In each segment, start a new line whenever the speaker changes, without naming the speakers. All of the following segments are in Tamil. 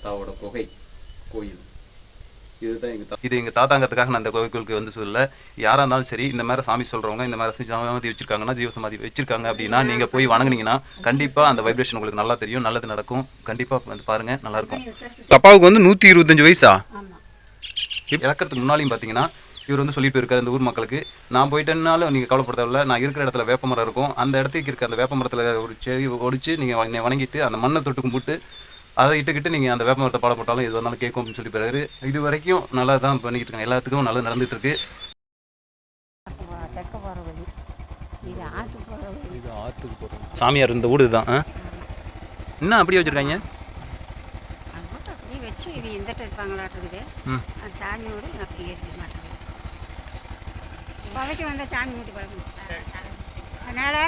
தாத்தாவோட குகை கோயில். இதுதான் எங்கள் தா
இது எங்கள் தாத்தாங்கிறதுக்காக நான் அந்த கோவிலுக்கு வந்து சொல்லல. யாராக இருந்தாலும் சரி இந்த மாதிரி சாமி சொல்கிறவங்க இந்த மாதிரி சமாதி வச்சிருக்காங்கன்னா ஜீவசமாதி வச்சிருக்காங்க அப்படின்னா நீங்கள் போய் வணங்குனீங்கன்னா கண்டிப்பாக அந்த வைப்ரேஷன் உங்களுக்கு நல்லா தெரியும் நல்லது நடக்கும். கண்டிப்பாக வந்து பாருங்கள் நல்லாயிருக்கும்.
அப்பாவுக்கு வந்து நூற்றி இருபத்தஞ்சு வயசா?
இறக்கிறதுக்கு முன்னாலையும் பார்த்தீங்கன்னா இவர் வந்து சொல்லிட்டு இருக்காரு இந்த ஊர் மக்களுக்கு நான் போயிட்டேன்னாலும் நீங்கள் கவலைப்பட தேவையில்ல நான் இருக்கிற இடத்துல வேப்பமரம் இருக்கும். அந்த இடத்துக்கு இருக்க அந்த வேப்பமரத்தில் ஒரு செடி ஒடிச்சு நீங்கள் வணங்கிட்டு அந்த மண்ணை தொட்டு கும்பிட்டு அதை இட்டுக்கிட்டு நீங்கள் அந்த வேப்பமரத்தை பாட போட்டாலும் எது வந்தாலும் கேட்கும் அப்படின்னு சொல்லி பிறகு இது வரைக்கும் நல்லா தான் பண்ணிக்கிட்டு இருக்காங்க. எல்லாத்துக்கும் நல்லா நடந்துகிட்டு இருக்கு சாமியார் இந்த வீடு தான். என்ன
அப்படியே வச்சுருக்காங்க? இது
ம்.
வந்த சாமி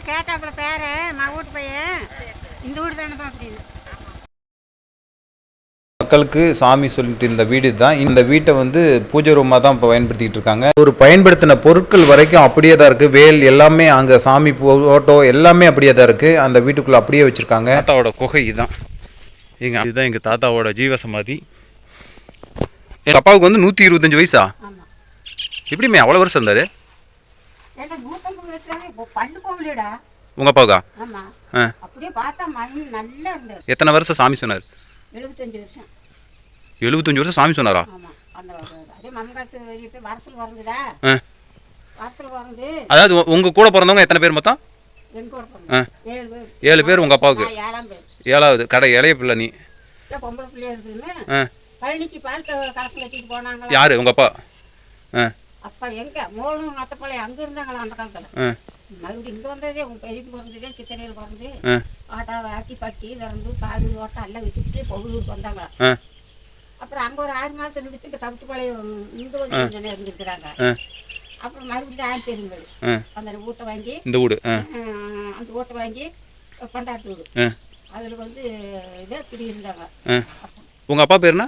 கேட்டாப்புல பேர் மக வீட்டு பையன். இந்த வீடு தானேப்பா அப்படின்னு.
மக்களுக்கு சாமி சொல்லிட்டு இந்த வீடு தான் இந்த வீட்டை வந்து பூஜை ரூமாக தான் இப்போ பயன்படுத்திட்டு இருக்காங்க. ஒரு பயன்படுத்தின பொருட்கள் வரைக்கும் அப்படியே தான் இருக்குது வேல் எல்லாமே அங்கே சாமி ஃபோட்டோ எல்லாமே அப்படியே தான் இருக்குது அந்த வீட்டுக்குள்ளே அப்படியே வச்சுருக்காங்க.
தாத்தாவோட குகை இதுதான். எங்க இதுதான் எங்கள் தாத்தாவோட ஜீவ சமாதி
அப்பாவுக்கு வந்து நூற்றி இருபத்தஞ்சு வயசா? எப்படிமே அவ்வளோ வருஷம் இருந்தார்? உங்கள் அப்பாவுக்கா.
அப்படியே பார்த்தா மைண்ட் நல்லா இருந்தார்
எத்தனை வருஷம் சாமி சொன்னார்?
எழுபத்தஞ்சு வருஷம்.
எழுபத்தஞ்சு வருஷம் சாமி சொன்னாரா? அதாவது உங்கள் கூட பிறந்தவங்க எத்தனை பேர் மொத்தம்.
ஏழு பேர்.
ஏழு பேர் உங்கள் அப்பாவுக்கு?
நான் ஏழாம் பேர்.
ஏழாவது. கடை இளைய பிள்ளை நீ. யார்? உங்கள் அப்பா?
அப்பா எங்க? மோளும் நத்தப்பாளைய அங்க இருந்தாங்களா அந்த காலத்துல? மறுபடியும் இங்க வந்ததே உங்க பெரிய பிறந்ததே சித்தனையில் பிறந்து
ஆ.
ஆட்டாவை ஆட்டி பட்டி திறந்து காடு ஓட்டம் எல்லாம் வச்சுக்கிட்டு பொருளூருக்கு வந்தாங்க
ஆ.
அப்புறம் அங்க ஒரு ஆறு மாசம் இருந்துட்டு இங்க தவிட்டுப்பாளையம் இங்க வந்து கொஞ்ச நேரம் இருந்துருக்குறாங்க அப்புறம் மறுபடியும் ஆயிரம் பெருங்கள் அந்த வீட்டை வாங்கி
இந்த வீடு
அந்த ஓட்டை வாங்கி பண்டாட்டு வீடு. அதில் வந்து இதே குடியிருந்தாங்க.
ஆ. உங்கள் அப்பா பேருனா?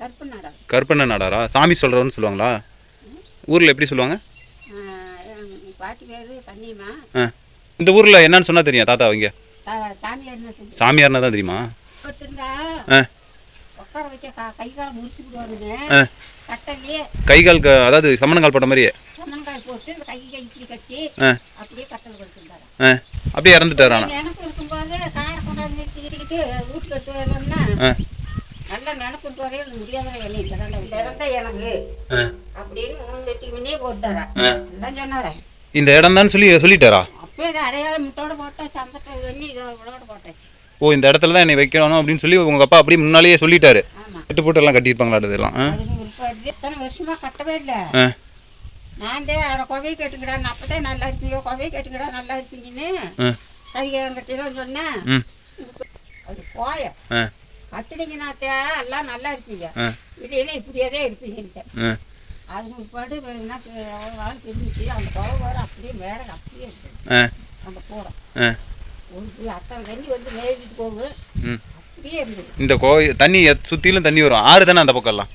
கற்பு நாடா
கருப்பண்ண நாடாரா சாமி சொல்கிறவன்னு சொல்லுவாங்களா? ஊரில் எப்படி சொல்லுவாங்க?
பாட்டி பேர் கண்ணியம்மா
இந்த ஊரில் என்னன்னு சொன்னால் தெரியும் தாத்தா அவங்க சாமியார்னா தான் தெரியுமா? ஆ.
உட்கார வைக்க கா- காலை முறிச்சு விடுவாருன்னு
ஆ.
கட்டலையே
கை கால் க- அதாவது சம்மணங்கால் போட்ட மாதிரியே.
சமன்காய் போட்டு இந்த கை கை இப்படி கட்டி அப்படியே கட்டல் கொடுத்துருந்தாரு
அப்படியே இறந்துட்டார்
நினப்பு இருக்கும்போது காரை கொண்டாந்து நிறுத்திக்கிட்டு வீட்டு கட்டு வரணும்னா நல்லா நினப்பு வரையும் முடியாத இந்த இடம் இந்த இடம் தான் எனக்கு. அப்படின்னு மூணு வெட்டி முன்னே போட்டாரா. எல்லாம்
இந்த இடம் தான் சொல்லி சொல்லிட்டாரா?
அப்பயே இது அடையாளம் முட்டோட போட்டாச்சு அந்த பண்ணி இதோட
ஓ இந்த இடத்துல தான் என்னை வைக்கணும் அப்படின்னு சொல்லி உங்கள் அப்பா அப்படியே முன்னாலேயே சொல்லிட்டாரு. கட்டு போட்டு எல்லாம் கட்டியிருப்பாங்களா இதெல்லாம்?
இத்தனை வருஷமா கட்டவே இல்லை. நான் தான் அட கொவை கேட்டுக்கிறேன். அப்பதான் நல்லா இருப்பீங்க கொவை கேட்டுக்கிறா நல்லா இருப்பீங்கன்னு கரிகாரம் கட்டிலாம் சொன்னேன். அது போய.
ஆ.
கட்டுனீங்கன்னாத்தே எல்லாம் நல்லா இருப்பீங்க. இல்லைன்னா இப்படியே தான் இருப்பீங்கன்ட்டு அது முற்பாடு எனக்கு அவ்வளோ நாள் தெரிஞ்சிச்சு அந்த குறை வர அப்படியே மேலே அப்படியே இருக்கு. அந்த போய் அத்தனை தண்ணி வந்து மேய்ஞ்சிட்டு போகும்
ம்.
அப்படியே இருந்தது
இந்த கோயில் தண்ணி சுத்திலும் தண்ணி வரும். ஆறு தானே அந்த பக்கம்லாம்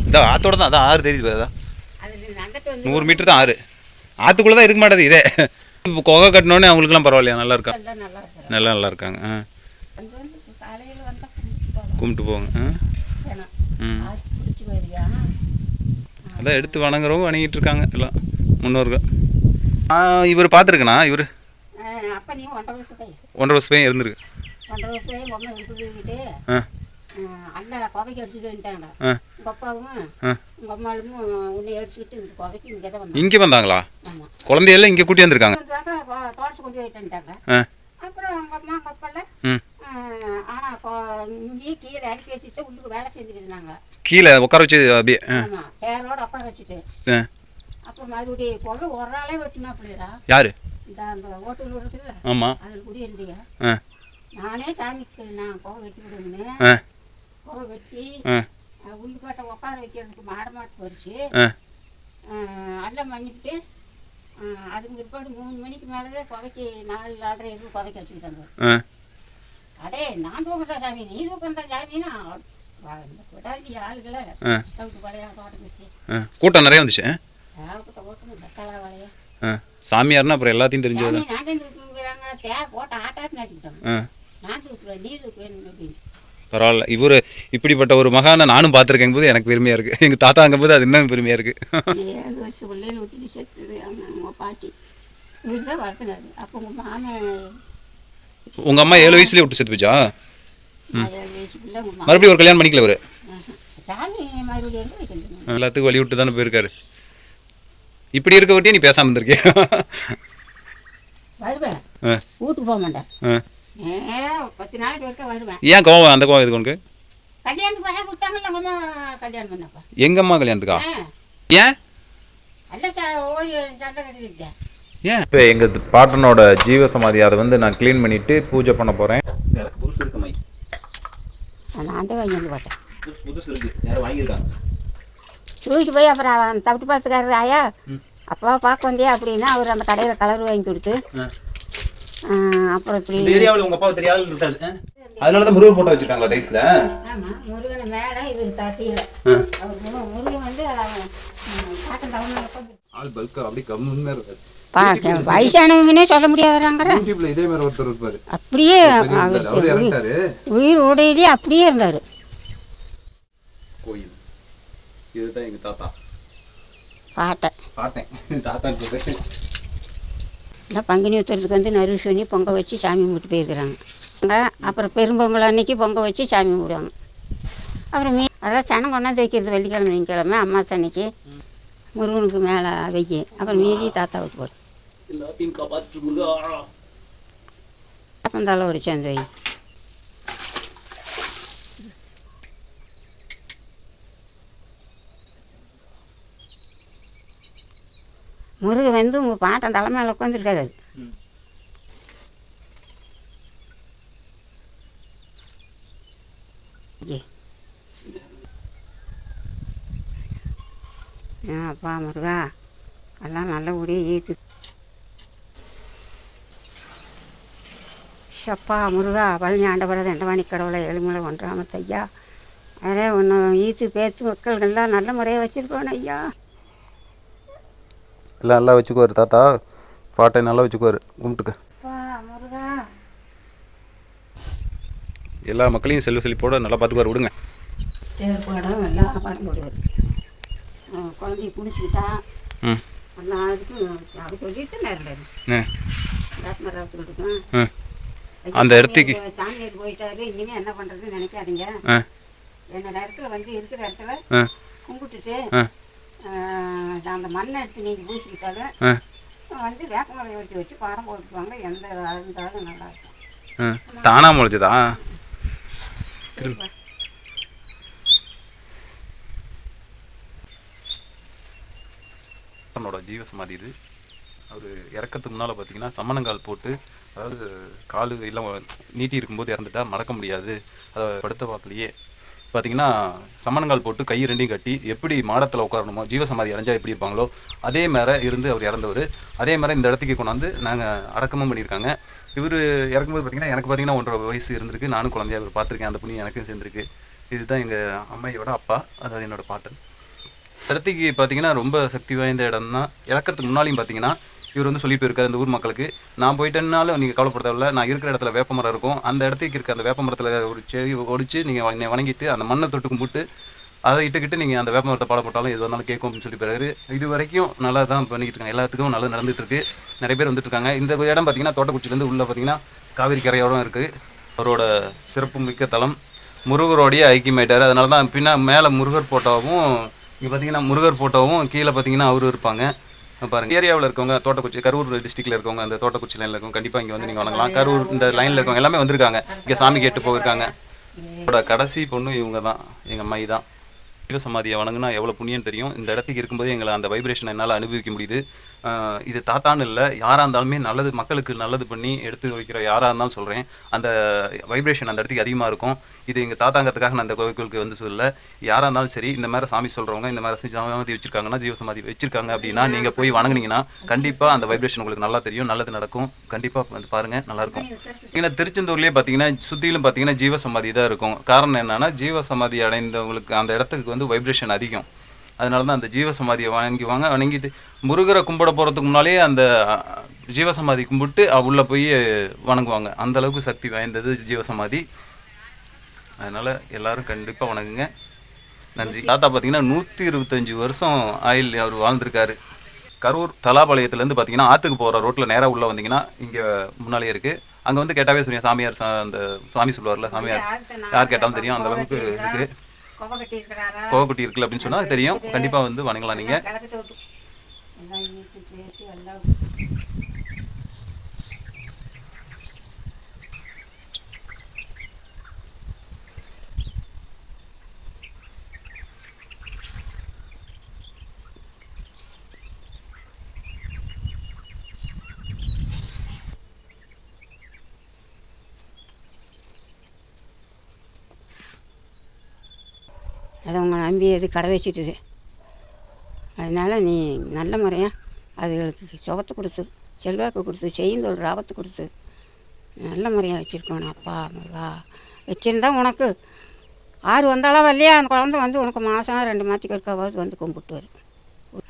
இந்த ஆத்தோட தான் அதான் ஆறு தெரியுது அதான் நூறு மீட்டர் தான் ஆறு. ஆற்றுக்குள்ளே தான் இருக்க மாட்டேது இதே. இப்போ குகை கட்டினோடனே அவங்களுக்குலாம் பரவாயில்லையா? நல்லா இருக்கா?
எல்லாம் நல்லா
நல்லா இருக்காங்க. ஆ.
கும்பிட்டு
போங்க ஆ. அதான் எடுத்து வணங்குறவங்க வணங்கிட்டு இருக்காங்க எல்லாம். முன்னோர்கள். இவர் பார்த்துருக்கண்ணா இவர்?
அப்போ நீ ஒன்றரை வருஷம் போய்
ஒன்றரை வருஷம் இருந்திருக்கு.
ஒன்றரை வருஷம் பொம்மை விட்டுக்கிட்டு
ஆ.
அல்ல கொவைக்கு அடிச்சுட்டு வந்துட்டாங்கடா உங்கள் அப்பாவும் உங்கள் உன்னை அடிச்சுக்கிட்டு இந்த கொவைக்கு இங்கே தான் வந்தாங்க.
இங்கே வந்தாங்களா? குழந்தையெல்லாம் இங்கே கூட்டி வந்திருக்காங்க.
தோட்டத்து கொண்டு போயிட்டு வந்துட்டாங்க
ஆ.
அப்புறம் உங்கள் அம்மா உங்கள் அப்பால
ம்.
ஆனால் இங்கேயே கீழே இறக்கி வச்சுட்டு உள்ளுக்கு வேலை செஞ்சுட்டு இருந்தாங்க.
கீழே உட்கார வச்சு அப்படியே
தேரோட உட்கார வச்சுட்டு.
ஆ.
அப்புறம் மறுபடியும் பொருள் ஒரு ஆளே வெட்டினாப்பிள்ளடா
யார்?
இந்த ஹோட்டல் இருக்குல்ல
ஆமாம்
அதில் குடி இருந்தீங்க.
ஆ.
நானே சாமிக்கு நான் கோவை வெட்டி விடுங்கன்னு கோவை வெட்டி உள்ளுக்காட்டை உட்கார வைக்கிறதுக்கு மாட மாட்டு பறிச்சு எல்லாம் பண்ணிவிட்டு அதுக்கு பிற்பாடு மூணு மணிக்கு மேலே தான் குவைக்கு நாலு நாலரை எதுவும் குவைக்க வச்சுக்கிட்டாங்க அடே நான் தூக்குறா சாமி நீ தூக்குறா சாமின்னா? கொடாதி ஆளுகளை.
கூட்டம் நிறைய வந்துச்சு?
ஏகப்பட்ட ஓட்டணும் தக்காளா வளைய
ஆ. சாமியார்னா அப்புறம் எல்லாத்தையும் தெரிஞ்சது பரவாயில்ல. இவர் இப்படிப்பட்ட ஒரு மகானை நானும் பார்த்துருக்கேன். போது எனக்கு பெருமையாக இருக்குது எங்கள் தாத்தாங்கும் போது அது இன்னும் பெருமையாக இருக்குது
பாட்டி. உங்கள்
அம்மா ஏழு வயசுலேயே விட்டு செத்து போச்சா மறுபடியும் ஒரு கல்யாணம் பண்ணிக்கல அவர் எல்லாத்துக்கும் வழி விட்டு தானே போயிருக்காரு. இப்படி இருக்க விட்டே நீ பேசாமல் இருந்திருக்கியா?
வருவேன்.
ஆ.
வீட்டுக்கு போக மாட்டேன். பத்து நாளைக்கு வருவேன்.
ஏன் கோவம்? அந்த கோவம் எதுக்கு உனக்கு?
கல்யாணத்துக்கு வர அம்மா கல்யாணம் பண்ணப்பா.
எங்க அம்மா கல்யாணத்துக்கா? ஏன்? ஏன்?
இப்போ எங்கள் பாட்டனோட ஜீவ சமாதி அதை வந்து நான் க்ளீன் பண்ணிவிட்டு பூஜை பண்ண போகிறேன்
புதுசு இருக்கு மை
நான் தான் வாங்கி பார்த்தேன்
புதுசு புதுசு இருக்கு யாரும் வாங்கியிருக்காங்க.
தூக்கிட்டு போய் அப்புறம் அவன் தவிட்டு பார்த்துக்காரரு ஆயா அப்பா பார்க்க வந்தியா அப்படின்னா அவர் அந்த கடையில் கலர் வாங்கி கொடுத்து அப்புறம் இப்படி
ஏரியாவில் உங்க அப்பா தெரியாத இருக்காது அதனால தான் முருகர் போட்டோ வச்சிருக்காங்களா டைஸ்ல
ஆமாம் முருகனை மேலே இவர் தட்டியில். முருகன் வந்து
ஆள் பல்கா அப்படி கம்முன்னு இருக்காரு.
வயசானவங்கன்னே சொல்ல முடியாதுறாங்கிற அப்படியே உயிர் உடையிலேயே அப்படியே இருந்தார்
கோயில் இதுதான் எங்க தாத்தா.
பாட்டை.
பார்த்தேன் தாத்தான்னு
எல்லாம் பங்குனி உத்தரத்துக்கு வந்து நறுவு சொல்லி பொங்க வச்சு சாமி கும்பிட்டு போயிருக்கிறாங்க. அப்புறம் பெரும்பொங்கல் அன்னைக்கு பொங்க வச்சு சாமி கும்பிடுவாங்க. அப்புறம் மீ அதெல்லாம் சனம் கொண்டாந்து வைக்கிறது வெள்ளிக்கிழமை வெள்ளிக்கிழமை அம்மாசை அன்னைக்கு. முருகனுக்கு மேலே வைக்கி. அப்புறம் மீதி தாத்தாவுக்கு போடு
எல்லாத்தையும் காப்பாற்று முருகா.
அப்பந்தால ஒரு சேர்ந்து வை முருகன் வந்து உங்கள் பாட்டன் தலைமையில் உட்காந்துருக்காரு ஏ. அப்பா முருகா. எல்லாம் நல்லபடியாக ஈத்து ஷப்பா முருகா பழனி ஆண்டவர தண்டவாணி கடவுளை எளிமலை ஒன்றாமத்தையா அதே ஒன்று ஈத்து பேத்து மக்கள்கள்லாம் நல்ல முறையாக வச்சுருக்கோன்னு ஐயா
எல்லாம் நல்லா வச்சுக்குவார் தாத்தா. பாட்டை நல்லா வச்சுக்குவார். கும்பிட்டுக்க. எல்லா மக்களையும் செல்வ செழிப்போட நல்லா பார்த்துக்குவார் விடுங்க.
தேர் பாடம் எல்லாம் பாடம் போடுவார். குழந்தைய
ஆ அந்த இடத்துக்கு.
சாமியார் போயிட்டாரு. இனிமேல் என்ன பண்ணுறதுன்னு நினைக்காதீங்க. என்னோட இடத்துல வந்து இருக்கிற இடத்துல கும்பிட்டுட்டு அந்த மண்ணை எடுத்து நீங்கள் பூசிக்கிட்டாலும் வந்து வேப்பமலை வச்சு வச்சு பாடம் போட்டுருவாங்க எந்த இருந்தாலும் நல்லா இருக்கும்.
தானா முளைச்சதா தன்னோட ஜீவ சமாதி இது. அவர் இறக்கறதுக்கு முன்னால் பார்த்தீங்கன்னா சம்மணங்கால் போட்டு அதாவது காலு எல்லாம் நீட்டி இருக்கும்போது இறந்துட்டா மறக்க முடியாது. அதை படுத்த பார்க்கலையே பார்த்தீங்கன்னா சமணங்கால் போட்டு கை ரெண்டையும் கட்டி எப்படி மாடத்தில் உட்காரணுமோ ஜீவசமாதி அடைஞ்சா எப்படி இருப்பாங்களோ அதே மாதிரி இருந்து அவர் இறந்தவர். அதே மாதிரி இந்த இடத்துக்கு கொண்டாந்து நாங்கள் அடக்கமும் பண்ணியிருக்காங்க. இவர் இறக்கும்போது பார்த்தீங்கன்னா எனக்கு பார்த்தீங்கன்னா ஒன்றரை வயசு இருந்திருக்கு. நானும் குழந்தையாக இவர் பார்த்துருக்கேன் அந்த புண்ணியம் எனக்கும் சேர்ந்துருக்கு. இதுதான் எங்கள் அம்மையோட அப்பா. அதாவது என்னோடய பாட்டன். இடத்துக்கு பார்த்தீங்கன்னா ரொம்ப சக்தி வாய்ந்த இடம் தான் முன்னாலையும் பார்த்தீங்கன்னா இவர் வந்து சொல்லிட்டு போயிருக்காரு இந்த ஊர் மக்களுக்கு. நான் போயிட்டேன்னாலும் நீங்கள் கவலைப்படுத்தவில்ல. நான் இருக்கிற இடத்துல வேப்ப மரம் இருக்கும். அந்த இடத்துக்கு இருக்க அந்த வேப்ப மரத்தில் ஒரு செடி ஒடிச்சு நீங்கள் வணங்கிட்டு அந்த மண்ணை தொட்டு கும்பிட்டு அதை இட்டுக்கிட்டு நீங்கள் அந்த வேப்ப மரத்தை பாட போட்டாலும் எது வந்தாலும் கேட்கும் அப்படின்னு சொல்லி போயிருக்காரு இது வரைக்கும் நல்லா தான் பண்ணிக்கிட்டு இருக்காங்க. எல்லாத்துக்கும் நல்லா நடந்துட்டு இருக்கு நிறைய பேர் வந்துட்டு இருக்காங்க. இந்த இடம் பார்த்தீங்கன்னா தோட்டக்குச்சிலேருந்து உள்ளே பார்த்தீங்கன்னா காவிரி கரையோரம் இருக்குது அவரோட சிறப்பு மிக்க தலம். முருகரோடைய ஐக்கியமாயிட்டார் அதனால தான் பின்னா மேலே முருகர் போட்டோவும் இங்கே பார்த்தீங்கன்னா முருகர் போட்டோவும் கீழே பார்த்தீங்கன்னா அவரும் இருப்பாங்க. பாருங்க ஏரியாவில் இருக்கவங்க தோட்டக்குச்சி கரூர் டிஸ்ட்ரிக்ட்ல இருக்கவங்க அந்த தோட்டக்குச்சி லைனில் இருக்கவங்க கண்டிப்பாக இங்கே வந்து நீங்கள் வணங்கலாம் கரூர் இந்த லைனில் இருக்கவங்க எல்லாமே வந்திருக்காங்க. இங்கே சாமி கேட்டு போயிருக்காங்க. இதோட கடைசி பொண்ணு இவங்க தான் எங்கள் அம்மாயி தான். சமாதியை வணங்குனா எவ்வளோ புண்ணியம் தெரியும்? இந்த இடத்துக்கு இருக்கும்போது எங்களை அந்த வைப்ரேஷனை என்னால் அனுபவிக்க முடியுது. இது தாத்தான்னு இல்லை யாராக இருந்தாலுமே நல்லது மக்களுக்கு நல்லது பண்ணி எடுத்து வைக்கிற யாராக இருந்தாலும் சொல்கிறேன் அந்த வைப்ரேஷன் அந்த இடத்துக்கு அதிகமாக இருக்கும். இது எங்கள் தாத்தாங்கிறதுக்காக நான் அந்த கோவிலுக்கு வந்து சொல்ல யாராக இருந்தாலும் சரி இந்த மாதிரி சாமி சொல்கிறவங்க இந்த மாதிரி சமாதி வச்சிருக்காங்கன்னா ஜீவ சமாதி வச்சிருக்காங்க அப்படின்னா நீங்கள் போய் வணங்குனீங்கன்னா கண்டிப்பாக அந்த வைப்ரேஷன் உங்களுக்கு நல்லா தெரியும் நல்லது நடக்கும். கண்டிப்பாக வந்து பாருங்கள் நல்லாயிருக்கும் ஏன்னா திருச்செந்தூர்லேயே பார்த்தீங்கன்னா சுற்றிலும் பார்த்தீங்கன்னா ஜீவ சமாதி தான் இருக்கும். காரணம் என்னென்னா ஜீவ சமாதி அடைந்தவங்களுக்கு அந்த இடத்துக்கு வந்து வைப்ரேஷன் அதிகம். அதனால தான் அந்த ஜீவ சமாதியை வாங்கிக்குவாங்க வணங்கிட்டு முருகரை கும்பிட போகிறதுக்கு முன்னாலேயே அந்த அஹ், ஜீவ சமாதி கும்பிட்டு உள்ள போய் வணங்குவாங்க. அந்த அளவுக்கு சக்தி வாய்ந்தது ஜீவ சமாதி அதனால் எல்லாரும் கண்டிப்பாக வணங்குங்க. நன்றி. தாத்தா பார்த்தீங்கன்னா நூற்றி இருபத்தஞ்சி வருஷம் ஆயில் அவர் வாழ்ந்திருக்காரு. கரூர் தலாபாளையத்துலேருந்து பார்த்தீங்கன்னா ஆற்றுக்கு போகிற ரோட்டில் நேராக உள்ளே வந்தீங்கன்னா இங்கே முன்னாலே இருக்குது அங்கே வந்து கேட்டாவே சொல்லுங்க சாமியார் அந்த சாமி சொல்லுவார்ல சாமியார். யார் கேட்டாலும் தெரியும். அந்த அளவுக்கு இருக்குது. கோவக்குட்டி இருக்குல்ல அப்படின்னு சொன்னால் தெரியும். கண்டிப்பாக வந்து வணங்கலாம் நீங்கள்
அதை உங்களை நம்பி அது கடை வச்சுட்டுது. அதனால் நீ நல்ல முறையாக அதுகளுக்கு சுகத்தை கொடுத்து செல்வாக்கு கொடுத்து செய்யுந்தொரு ராபத்தை கொடுத்து நல்ல முறையாக வச்சுருக்கணும். அப்பா முருகா வச்சுருந்தா உனக்கு ஆறு வந்தாலும் வரலையா அந்த குழந்த வந்து உனக்கு மாதம் ரெண்டு மாதத்துக்கு இருக்காவது வந்து கும்பிட்டு வரும்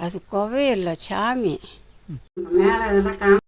அது கோவே இல்லை சாமி. மேலே இதெல்லாம்